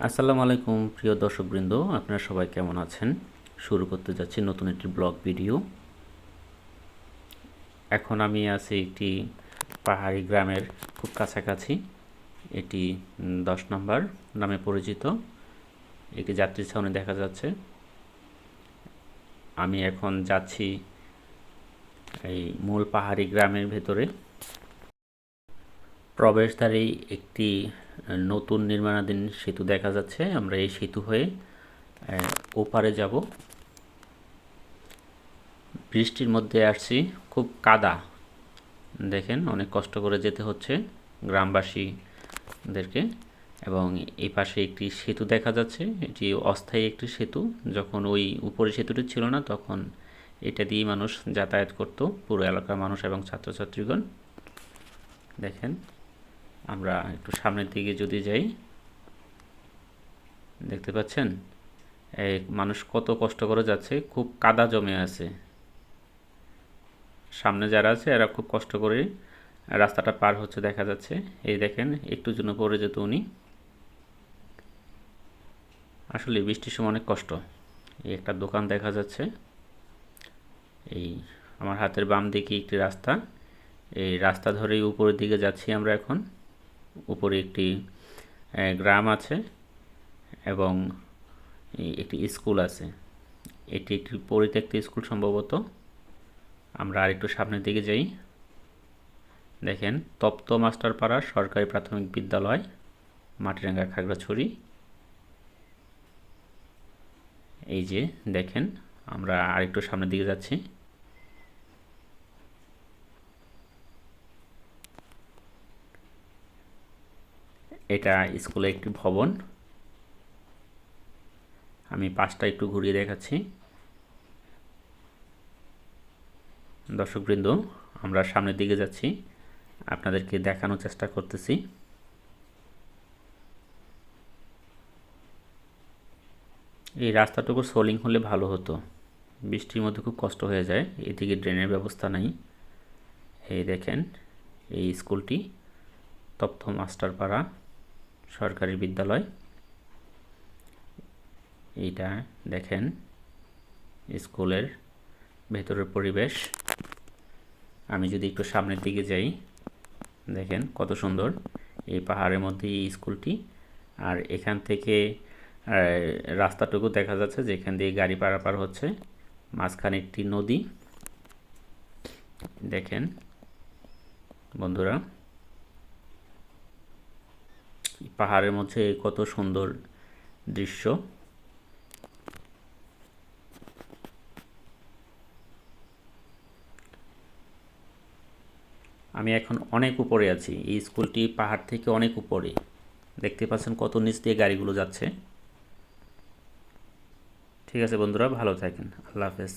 আসসালামু আলাইকুম, প্রিয় দর্শকবৃন্দ। আপনারা সবাই কেমন আছেন? শুরু করতে যাচ্ছি নতুন একটি ব্লগ ভিডিও। এখন আমি আছি একটি পাহাড়ি গ্রামের খুব কাছাকাছি। এটি দশ নম্বর নামে পরিচিত। একটি যাত্রী ছাউনি দেখা যাচ্ছে। আমি এখন যাচ্ছি এই মূল পাহাড়ি গ্রামের ভেতরে। প্রবেশদ্বারেই একটি নতুন নির্মাণাধীন সেতু দেখা যাচ্ছে। আমরা এই সেতু হয়ে ওপারে যাব। বৃষ্টির মধ্যে আসছি। খুব কাদা। দেখেন, অনেক কষ্ট করে যেতে হচ্ছে গ্রামবাসীদেরকে। এবং এই পাশে একটি সেতু দেখা যাচ্ছে। এটি অস্থায়ী একটি সেতু। যখন ওই উপরে সেতুটি ছিল না, তখন এটা দিয়ে মানুষ যাতায়াত করত। পুরো এলাকার মানুষ এবং ছাত্রছাত্রীগণ। দেখেন আমরা একটু সামনের দিকে যদি যাই, দেখতে পাচ্ছেন? এই মানুষ কত কষ্ট করে যাচ্ছে, খুব কাদা জমে আছে। সামনে যারা আছে, এরা খুব কষ্ট করে রাস্তাটা পার হচ্ছে দেখা যাচ্ছে। এই দেখেন, একটু জন্য পড়ে যেত উনি। আসলে বৃষ্টির সময় অনেক কষ্ট। এই একটা দোকান দেখা যাচ্ছে। এই আমার হাতের বাম দিকে একটি রাস্তা। এই রাস্তা ধরেই উপরের দিকে যাচ্ছি আমরা এখন। উপরে একটি গ্রাম আছে এবং একটি স্কুল আছে। এটি একটি পরিত্যক্ত স্কুল সম্ভবত। আমরা আরেকটু সামনের দিকে যাই। দেখেন, তপ্ত মাস্টারপাড়া সরকারি প্রাথমিক বিদ্যালয়, মাটিরাঙ্গা খাগড়াছড়ি। এই যে, দেখেন, আমরা আরেকটু সামনের দিকে যাচ্ছি। এটা স্কুলে একটি ভবন। আমি পাশটা একটু ঘুরিয়ে দেখাচ্ছি। দর্শকবৃন্দ, আমরা সামনের দিকে যাচ্ছি। আপনাদেরকে দেখানোর চেষ্টা করতেছি। এই রাস্তাটুকু সোলিং হলে ভালো হতো। বৃষ্টির মধ্যে খুব কষ্ট হয়ে যায়। এদিকে ড্রেনের ব্যবস্থা নাই। এই দেখেন, এই স্কুলটি তপ্ত মাস্টারপাড়া। সরকারি বিদ্যালয়। এইটা দেখেন, স্কুলের ভেতরের পরিবেশ। আমি যদি একটু সামনের দিকে যাই, দেখেন কত সুন্দর। এই পাহাড়ের মধ্যে এই স্কুলটি। আর এখান থেকে রাস্তাটুকু দেখা যাচ্ছে যেখান দিয়ে গাড়ি পারাপার হচ্ছে। মাঝখানে একটি নদী। দেখেন, বন্ধুরা। পাহাড়ের মধ্যে কত সুন্দর দৃশ্য। আমি এখন অনেক উপরে আছি। এই স্কুলটি পাহাড় থেকে অনেক উপরে। দেখতে পাচ্ছেন কত নিচ দিয়ে গাড়িগুলো যাচ্ছে। ঠিক আছে বন্ধুরা, ভালো থাকেন। আল্লাহ হাফেজ।